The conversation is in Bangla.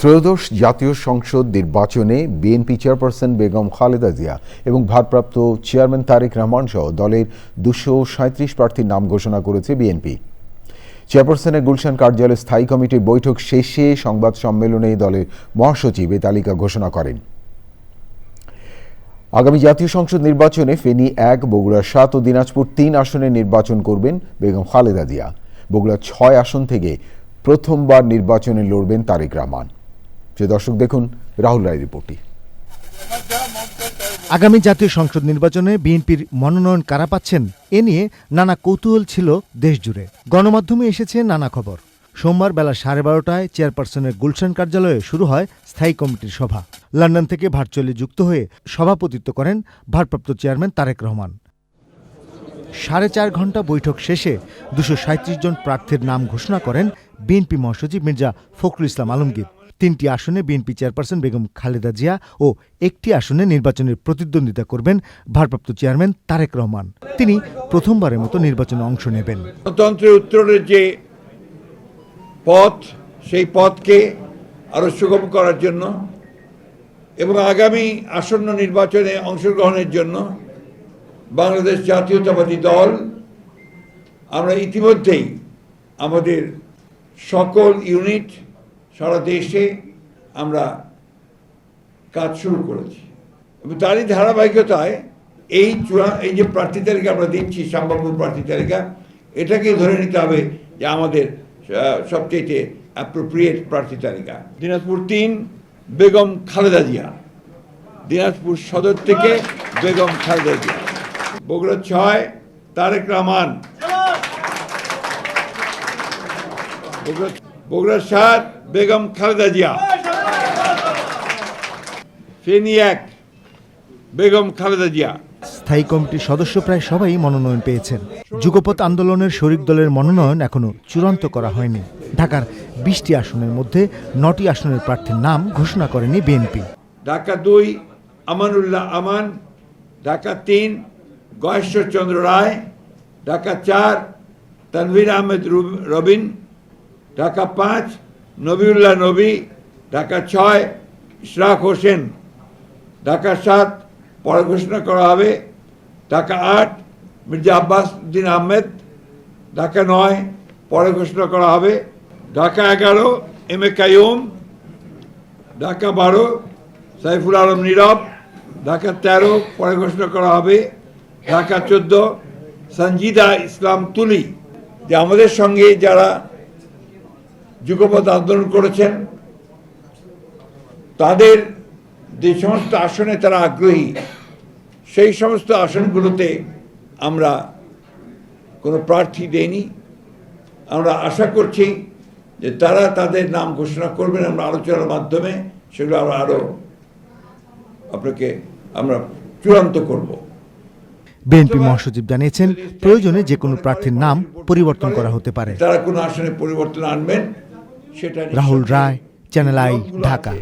ত্রয়োদশ জাতীয় সংসদ নির্বাচনে বিএনপি চেয়ারপারসন বেগম খালেদা জিয়া এবং ভারপ্রাপ্ত চেয়ারম্যান তারেক রহমান সহ দলের দুশো সাঁত্রিশ প্রার্থীর নাম ঘোষণা করেছে বিএনপি। চেয়ারপারসনের গুলশান কার্যালয়ে স্থায়ী কমিটির বৈঠক শেষে সংবাদ সম্মেলনে দলের মহাসচিব এ তালিকা ঘোষণা করেন। আগামী জাতীয় সংসদ নির্বাচনে ফেনী এক, বগুড়া সাত ও দিনাজপুর তিন আসনে নির্বাচন করবেন বেগম খালেদা জিয়া। বগুড়া ছয় আসন থেকে প্রথমবার নির্বাচনে লড়বেন তারেক রহমান। যে দর্শক, দেখুন রাহুল রায় রিপোর্টটি। আগামী জাতীয় সংসদ নির্বাচনে বিএনপির মনোনয়ন কারা পাচ্ছেন, এ নিয়ে নানা কৌতূহল ছিল দেশজুড়ে গণমাধ্যমে এসেছে নানা খবর। সোমবার বেলা সাড়ে বারোটায় চেয়ারপারসনের গুলশান কার্যালয়ে শুরু হয় স্থায়ী কমিটির সভা। লন্ডন থেকে ভার্চুয়ালি যুক্ত হয়ে সভাপতিত্ব করেন ভারপ্রাপ্ত চেয়ারম্যান তারেক রহমান। সাড়ে চার ঘণ্টা বৈঠক শেষে দুশো জন প্রার্থীর নাম ঘোষণা করেন বিএনপি মহাসচিব মির্জা ফখরুল ইসলাম আলমগীর। তিনটি আসনে বিএনপি চেয়ারপারসন বেগম খালেদা জিয়া ও একটি আসনে নির্বাচনের প্রতিদ্বন্দ্বিতা করবেন ভারপ্রাপ্ত চেয়ারম্যান তারেক রহমান। তিনি প্রথমবারের মতো নির্বাচনে অংশ নেবেন। গণতন্ত্রের উত্তরের যে পথ, সেই পথকে আরও সুগম করার জন্য এবং আগামী আসন্ন নির্বাচনে অংশগ্রহণের জন্য বাংলাদেশ জাতীয়তাবাদী দল, আমরা ইতিমধ্যেই আমাদের সকল ইউনিট সারা দেশে আমরা কাজ শুরু করেছি। এবং তারই ধারাবাহিকতায় এই চূড়া এই যে প্রার্থী তালিকা আমরা দিচ্ছি সম্ভাব্য প্রার্থী তালিকা এটাকে ধরে নিতে হবে যে আমাদের সবচেয়ে অ্যাপ্রোপ্রিয়েট প্রার্থী তালিকা। দিনাজপুর তিন, বেগম খালেদা জিয়া। দিনাজপুর সদর থেকে বেগম খালেদা জিয়া। বগুড়া ছয়, তারেক রহমান। বগুড়া বগুড়া সাত বেগম খালেদা জিয়া। ফেনী এক বেগম খালেদা জিয়া। স্থায়ী কমিটির সদস্য প্রায় সবাই মনোনয়ন পেয়েছেন। যুগপথ আন্দোলনের শরিক দলের মনোনয়ন এখনও চূড়ান্ত করা হয়নি। ঢাকার বিশটি আসনের মধ্যে নটি আসনের প্রার্থীর নাম ঘোষণা করেনি বিএনপি। ঢাকা দুই আমানুল্লাহ আমান। ঢাকা তিন গয়েশ্বরচন্দ্র রায়। ঢাকা চার তানভীর আহমেদ রুব- রবিন। ঢাকা পাঁচ, নবিউল্লাহ নবী, ঢাকা ছয়, ইশরাক হোসেন। ঢাকা সাত, পরে ঘোষণা করা হবে। ঢাকা আট, মির্জা আব্বাস উদ্দিন আহমেদ। ঢাকা নয়, পরে ঘোষণা করা হবে। ঢাকা এগারো, এম এ কাইম ঢাকা বারো, সাইফুল আলম নীরব। ঢাকা তেরো, পরে ঘোষণা করা হবে। ঢাকা চোদ্দ সঞ্জিদা ইসলাম তুলি। যে আমাদের সঙ্গে যারা যুগপথ আন্দোলন করেছেন। তাদের যে সমস্ত আসনে তারা আগ্রহী সেই সমস্ত আসনগুলোতে আমরা কোনো প্রার্থী দেইনি। আমরা আশা করছি যে তারা তাদের নাম ঘোষণা করবেন আমরা আলোচনার মাধ্যমে সেগুলো আমরা আরও আপনাকে আমরা চূড়ান্ত করব। বিএনপি মহাসচিব জানিয়েছেন প্রয়োজনে যে কোনো প্রার্থীর নাম পরিবর্তন করা হতে পারে। তারা কোনো আসনে পরিবর্তন আনবেন রাহুল রায় চ্যানেল আই ঢাকা।